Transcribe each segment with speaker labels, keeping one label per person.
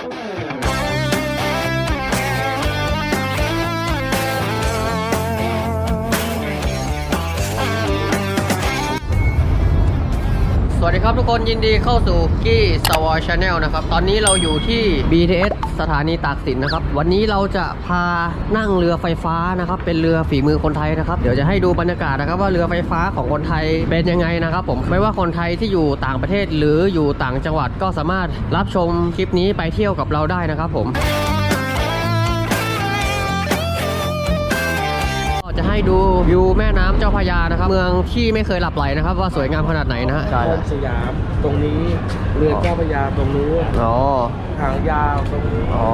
Speaker 1: Okay. สวัสดีครับทุกคนยินดีเข้าสู่กี้สวอชแนลนะครับ ตอนนี้เราอยู่ที่ BTS สถานีตากสินนะครับ วันนี้เราจะพานั่งเรือไฟฟ้านะครับ เป็นเรือฝีมือคนไทยนะครับ เดี๋ยวจะให้ดูบรรยากาศนะครับ ว่าเรือไฟฟ้าของคนไทยเป็นยังไงนะครับ ผมไม่ว่าคนไทยที่อยู่ต่างประเทศหรืออยู่ต่างจังหวัดก็สามารถรับชมคลิปนี้ไปเที่ยวกับเราได้นะครับ ผม ให้ดูวิวแม่น้ำเจ้าพระยานะครับ เมืองที่ไม่เคยหลับไหลนะครับ ว่าสวยงามขนาดไหนนะฮะ
Speaker 2: โคมสยามตรงนี้เรือเจ้าพระยาตรงนู้น
Speaker 1: อ๋อ
Speaker 2: หางยาวตรงนี้
Speaker 1: อ๋อ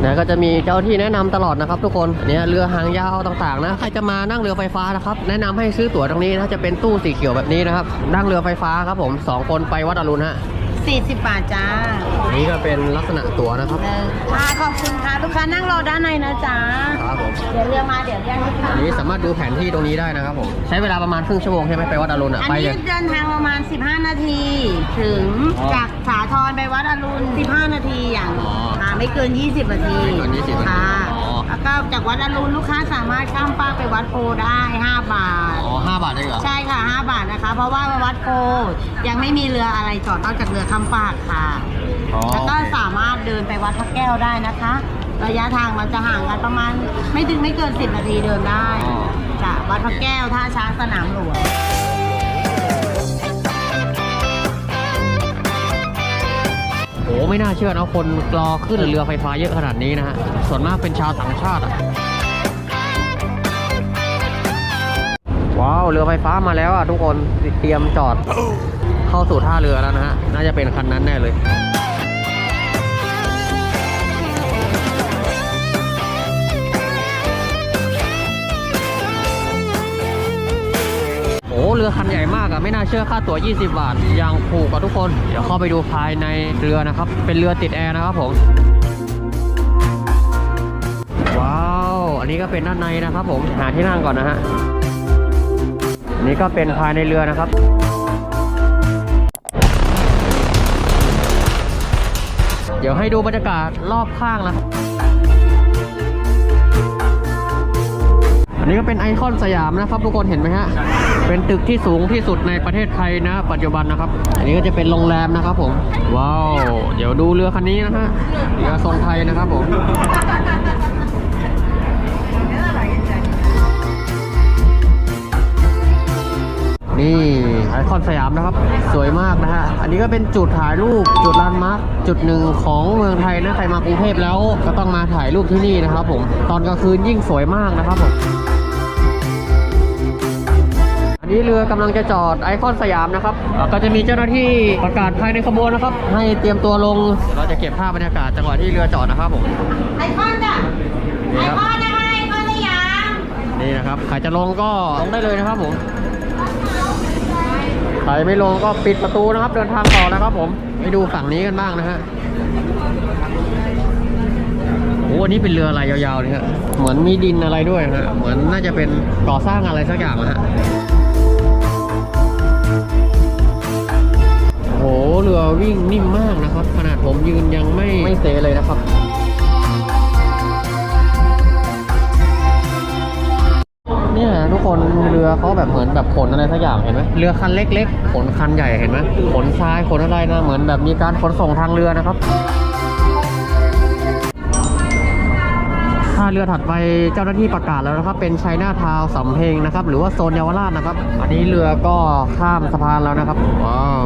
Speaker 1: เนี่ยก็จะมีเจ้าที่แนะนำตลอดนะครับทุกคนเนี่ยเรือหางยาวต่างๆนะใครจะมานั่งเรือไฟฟ้านะครับแนะนำให้ซื้อตั๋วตรงนี้นะจะเป็นตู้สีเขียวแบบนี้นะครับนั่งเรือไฟฟ้าครับผมสองคนไปวัดอรุณฮะ
Speaker 3: 40 บาทจ้า
Speaker 1: นี่ก็เป็นลักษณะตั๋วนะครับ
Speaker 3: เออค่ะขอบคุณค่ะ ลูกค้านั่งรอด้านในนะจ๊ะ
Speaker 1: ครับผม
Speaker 3: เดี๋ยวเรือมาเดี๋ยวเรียกลูกค้า
Speaker 1: อันนี้สามารถดูแผนที่ตรงนี้ได้นะครับผม ใช้เวลาประมาณครึ่งชั่วโมงใช่ไหมไปวัดอรุณอะ
Speaker 3: อัน
Speaker 1: ไป
Speaker 3: นี้
Speaker 1: เลย
Speaker 3: เดินทางประมาณ 15 นาที ถึง
Speaker 1: อ๋อ
Speaker 3: จากสาทรไปวัดอรุณ 15 นาทีอย่าง
Speaker 1: อ๋อ
Speaker 3: ค่ะไม่เกิน 20 นาที
Speaker 1: ไม่เกิน20นาที
Speaker 3: ค่ะ
Speaker 1: อ๋อ
Speaker 3: แล้วก็จากวัดอรุณลูกค้าสามารถข้ามฟากไปวัดโพได้5บาท
Speaker 1: อ๋อห้าบาทได้เหรอ
Speaker 3: ใช่ค่ะ5บาทนะคะ เพราะว่าวัดโพยังไม่มีเรืออะไรจอดนอกจากเรือข้ามฟากค่ะ
Speaker 1: อ๋อ
Speaker 3: แล้วก็
Speaker 1: โอเค
Speaker 3: สามารถเดินไปวัดพระแก้วได้นะคะ ระยะทางมันจะห่างกันประมาณ ไม่ถึงไม่เกิน 10 นาทีเดินได้จากวัดพระแก้วท่าช้างสนามหลวง
Speaker 1: ไม่น่าเชื่อนะคนรอขึ้นเรือไฟฟ้าเยอะขนาดนี้นะฮะ ส่วนมากเป็นชาวต่างชาติอะว้าวเรือไฟฟ้ามาแล้วอะทุกคนเตรียมจอด เข้าสู่ท่าเรือแล้วนะฮะ น่าจะเป็นคันนั้นแน่เลย รือคันใหญ่มากอะไม่น่าเชื่อค่าตั๋ว 20 บาทย่างถูกกับทุกคน เดี๋ยวเข้าไปดูภายในเรือนะครับ เป็นเรือติดแอร์นะครับผม ว้าว อันนี้ก็เป็นด้านในนะครับผม หาที่นั่งก่อนนะฮะนนี้ก็เป็นภายในเรือนะครับเดี๋ยวให้ดูบรรยากาศรอบข้างนะครับ นนี้ก็เป็นไอคอนสยามนะครับทุกคนเห็นไหมฮะ เป็นตึกที่สูงที่สุดในประเทศไทยนะ ปัจจุบันนะครับ อันนี้ก็จะเป็นโรงแรมนะครับผม ว้าว เดี๋ยวดูเรือคันนี้นะฮะ เรือทรงไทยนะครับผมนี่ไอคอนสยามนะครับ สวยมากนะฮะ อันนี้ก็เป็นจุดถ่ายรูปจุดแลนมาร์คจุดหนึ่งของเมืองไทยนะใครมากรุงเทพแล้วก็ต้องมาถ่ายรูปที่นี่นะครับผม ตอนกลางคืนยิ่งสวยมากนะครับผม นนี้เรือกำลังจะจอดไอคอนสยามนะครับอ่าก็จะมีเจ้าหน้าที่ประกาศภายในขบวนนะครับ ให้เตรียมตัวลง เราจะเก็บภาพบรรยากาศจังหวะที่เรือจอดนะครับผม
Speaker 3: ไอคอนจ้ะ
Speaker 1: นี่
Speaker 3: ไอ
Speaker 1: ครับ
Speaker 3: คอนนะคะไอคอนสยาม
Speaker 1: นี่นะครับ ใครจะลงก็ลงได้เลยนะครับผมใครไม่ลงก็ปิดประตูนะครับ เดินทางต่อนะครับ ผมไปดูฝั่งนี้กันบ้างนะฮะโอ้อันนี้เป็นเรืออะไรยาวๆเลยฮะ เหมือนมีดินอะไรด้วยนะฮะ เหมือนน่าจะเป็นก่อสร้างอะไรสักอย่างนะฮะ อ้โหเรือวิ่งนิ่มมากนะครับ ขนาดผมยืนยังไม่ไม่เซเลยนะครับเนี่ยทุกคนเรือเขาแบบเหมือนแบบขนอะไรสักอย่างเห็นไหมเรือคันเล็กๆขนคันใหญ่เห็นไหมขนทรายขนอะไรนะเหมือนแบบมีการขนส่งทางเรือนะครับท่าเรือถัดไปเจ้าหน้าที่ประกาศแล้วนะครับ เป็นชัยนาทาวน์สำเพ็งนะครับ หรือว่าโซนเยาวราชนะครับ อันนี้เรือก็ข้ามสะพานแล้วนะครับ ว้าว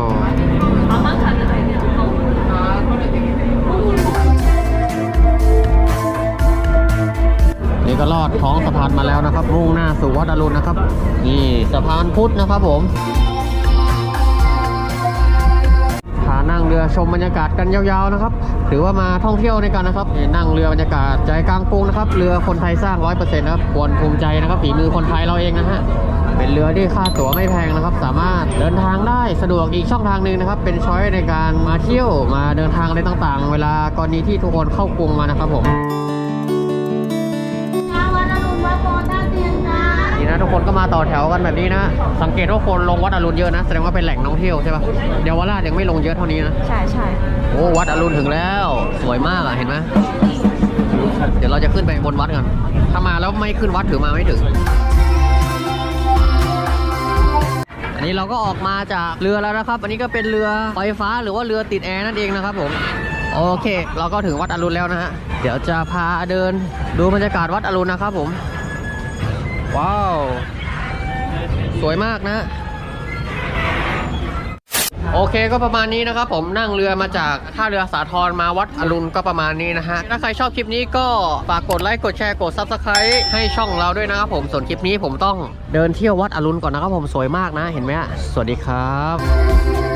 Speaker 1: นี่ก็ลอดท้องสะพานมาแล้วนะครับ มุ่งหน้าสู่วัดอรุณนะครับ นี่สะพานพุทธนะครับผม นั่งเรือชมบรรยากาศกันยาวๆนะครับถือว่ามาท่องเที่ยวในกันนะครับ นั่งเรือบรรยากาศใจกลางกรุงนะครับ เรือคนไทยสร้างร้อยเปอร์เซ็นต์นะครับควรภูมิใจนะครับฝีมือคนไทยเราเองนะฮะเป็นเรือที่ค่าตั๋วไม่แพงนะครับ สามารถเดินทางได้สะดวกอีกช่องทางหนึ่งนะครับ เป็นช้อยในการมาเที่ยวมาเดินทางอะไรต่างๆ เวลากรณีที่ทุกคนเข้ากรุงมานะครับผม
Speaker 3: นจ้า
Speaker 1: นี่นะทุกคนก็มาต่อแถวกันแบบนี้นะ สังเกตว่าคนลงวัดอรุณเยอะนะ แสดงว่าเป็นแหล่งท่องเที่ยวใช่ปะเยาวราชยังไม่ลงเยอะเท่านี้นะ
Speaker 3: ใช่ใช่
Speaker 1: โอ้วัดอรุณถึงแล้ว สวยมากอะเห็นไหมเดี๋ยวเราจะขึ้นไปบนวัดกันถ้ามาแล้วไม่ขึ้นวัดถือมาไม่ถึง อันนี้เราก็ออกมาจากเรือแล้วนะครับ อันนี้ก็เป็นเรือไฟฟ้าหรือว่าเรือติดแอร์นั่นเองนะครับผมโอเค เราก็ถึงวัดอรุณแล้วนะฮะ เดี๋ยวจะพาเดินดูบรรยากาศวัดอรุณนะครับผม ว้าว สวยมากนะโอเคก็ประมาณนี้นะครับผมนั่งเรือมาจากท่าเรือสาทรมาวัดอรุณก็ประมาณนี้นะฮะ ถ้าใครชอบคลิปนี้ก็ฝากกดไลค์กดแชร์กด Subscribe ให้ช่องเราด้วยนะครับผมส่วนคลิปนี้ผมต้องเดินเที่ยววัดอรุณก่อนนะครับผมสวยมากนะเห็นไหมฮะสวัสดีครับ